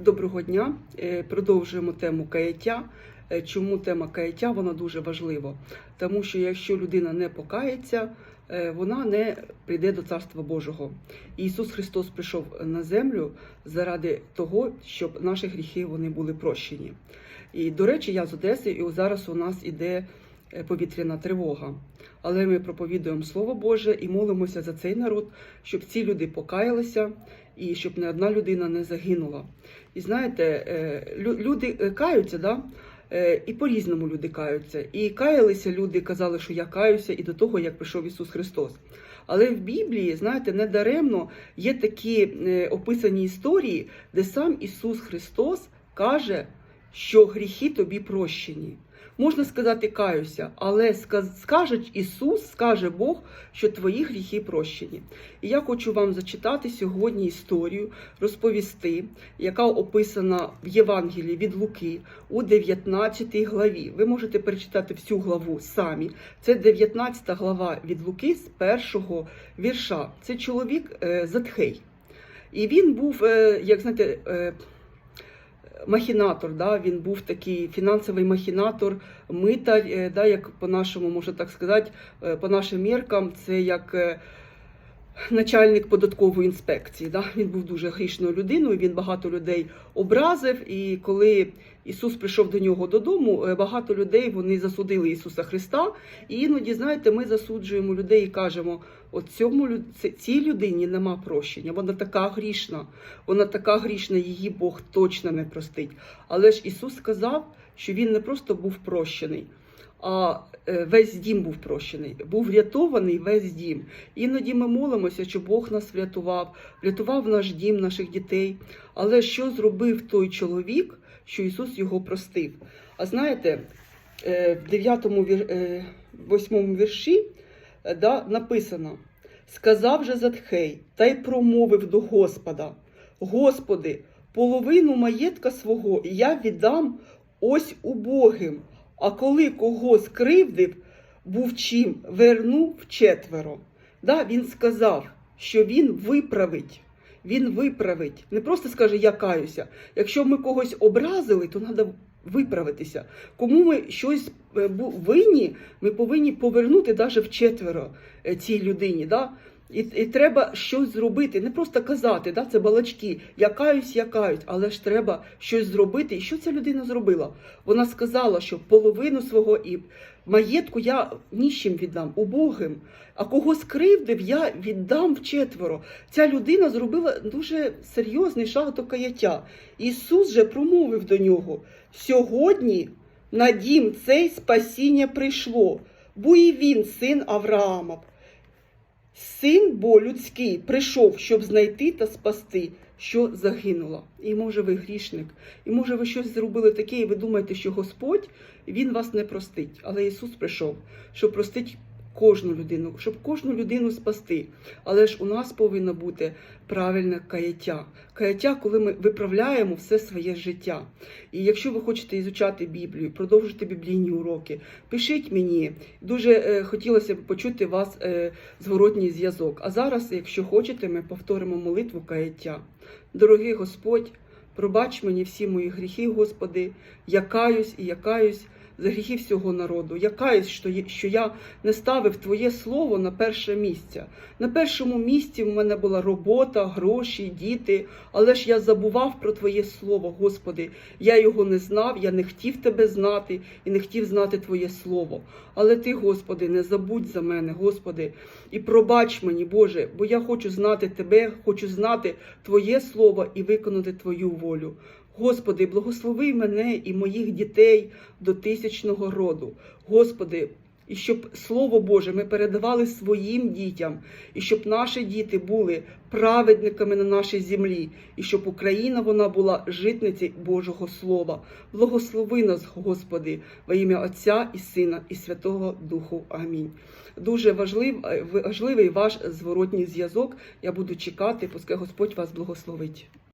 Доброго дня. Е, Продовжуємо тему каяття. Е, Чому тема каяття вона дуже важлива? Тому що якщо людина не покається, е, вона не прийде до Царства Божого. Ісус Христос прийшов на землю заради того, щоб наші гріхи вони були прощені. І до речі, я з Одеси, і зараз у нас іде повітряна тривога. Але ми проповідуємо Слово Боже і молимося за цей народ, щоб ці люди покаялися і щоб не одна людина не загинула. І знаєте, е, люди е, каються, да? Е, і по-різному люди каються. І каялися люди, казали, що я каюся, і до того, як прийшов Ісус Христос. Але в Біблії, знаєте, недаремно є такі е, описані історії, де сам Ісус Христос каже, що гріхи тобі прощені. Можна сказати каюся, але скаже Ісус, скаже Бог, що твої гріхи прощені. І я хочу вам зачитати сьогодні історію, розповісти, яка описана в Євангелії від Луки у 19 главі. Ви можете перечитати всю главу самі. Це 19 глава від Луки з першого вірша. Це чоловік е, Затхей. І він був, е, як знаєте, е, махінатор. Да? Він був такий фінансовий махінатор, митар, е, да, як по-нашому, можна так сказати, е, по нашим міркам, це як. Начальник податкової інспекції, да? він був дуже грішною людиною. Він багато людей образив. І коли Ісус прийшов до нього додому, е, багато людей вони засудили Ісуса Христа. І іноді, знаєте, ми засуджуємо людей і кажемо: от цьому цій людині нема прощення. Вона така грішна, вона така грішна, її Бог точно не простить. Але ж Ісус сказав, що він не просто був прощений. А е, весь дім був прощений, був врятований весь дім. Іноді ми молимося, що Бог нас врятував, врятував наш дім, наших дітей. Але що зробив той чоловік, що Ісус його простив? А знаєте, е, в 9 вір, е, 8 вірші да, написано: сказав же Затхей, та й промовив до Господа: Господи, половину маєтка свого я віддам ось убогим. А коли кого скривдив, був чим вернув четверо. Да, він сказав, що він виправить. Він виправить. Не просто скаже я каюся. Якщо ми когось образили, то треба виправитися. Кому ми щось е, винні, ми повинні повернути навіть вчетверо е, цій людині. Да? І, і треба щось зробити, не просто казати, да, це балачки. Я каюсь, я каюсь, але ж треба щось зробити. І що ця людина зробила? Вона сказала, що половину свого і маєтку я ніщим віддам, убогим. А кого скривдив, я віддам вчетверо. Ця людина зробила дуже серйозний шаг до каяття. Ісус же промовив до нього: сьогодні на дім цей спасіння прийшло, бо і він син Авраама. Син бо людський прийшов, щоб знайти та спасти, що загинуло. І може ви грішник, і може ви щось зробили таке, і ви думаєте, що Господь він вас не простить. Але Ісус прийшов, щоб простити кожну людину, щоб кожну людину спасти. Але ж у нас повинно бути правильне каяття. Каяття, коли ми виправляємо все своє життя. І якщо ви хочете ізучати Біблію, продовжити біблійні уроки, пишіть мені. Дуже е, хотілося б почути вас е, зворотній зв'язок. А зараз, якщо хочете, ми повторимо молитву каяття. Дорогий Господь, пробач мені всі мої гріхи, Господи, я каюсь і я каюсь за гріхи всього народу. Я каюсь, що я не ставив Твоє слово на перше місце. На першому місці в мене була робота, гроші, діти, але ж я забував про Твоє слово, Господи. Я його не знав, я не хотів Тебе знати і не хотів знати Твоє слово. Але Ти, Господи, не забудь за мене, Господи, і пробач мені, Боже, бо я хочу знати Тебе, хочу знати Твоє слово і виконати Твою волю. Господи, благослови мене і моїх дітей до тисячного роду. Господи, і щоб Слово Боже ми передавали своїм дітям, і щоб наші діти були праведниками на нашій землі, і щоб Україна вона була житницею Божого Слова. Благослови нас, Господи, во ім'я Отця і Сина, і Святого Духу. Амінь. Дуже важлив, важливий ваш зворотній зв'язок. Я буду чекати, пускай Господь вас благословить.